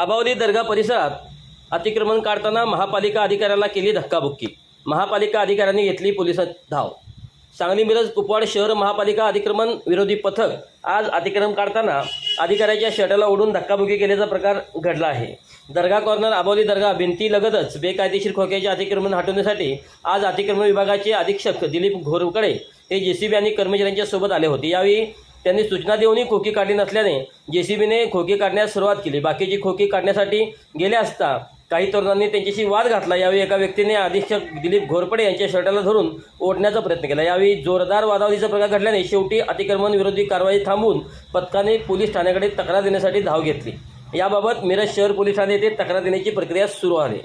आबावली दर्गा परिसरात अतिक्रमण काढताना महापालिका अधिकाऱ्याला केली धक्काबुक्की. महापालिका अधिकाऱ्यांनी घेतली पोलिसात धाव. सांगली मिरज कुपवाड शहर महापालिका अतिक्रमण विरोधी पथक आज अतिक्रमण काढताना अधिकाऱ्याच्या शर्टाला ओढून धक्काबुक्की केल्याचा प्रकार घडला आहे. दर्गा कॉर्नर अबावली दर्गा भिंतीलगतच बेकायदेशीर खोक्याचे अतिक्रमण हटवण्यासाठी आज अतिक्रमण विभागाचे अधीक्षक दिलीप घोरकडे हे जेसीबी आणि कर्मचाऱ्यांच्या सोबत आले होते. यावेळी त्यांनी सूचना देऊनही खोकी काढली नसल्याने जे सी बीने खोकी काढण्यास सुरुवात केली. बाकीची खोकी काढण्यासाठी गेले असता काही तरुणांनी त्यांच्याशी वाद घातला. यावेळी एका व्यक्तीने अधीक्षक दिलीप घोरपडे यांच्या शर्टाला धरून ओढण्याचा प्रयत्न केला. यावेळी जोरदार वादावादीचा प्रकार घडल्याने शेवटी अतिक्रमण विरोधी कारवाई थांबवून पथकाने पोलीस ठाण्याकडे तक्रार देण्यासाठी धाव घेतली. याबाबत मिरज शहर पोलीस ठाणे येथे तक्रार देण्याची प्रक्रिया सुरू आहे.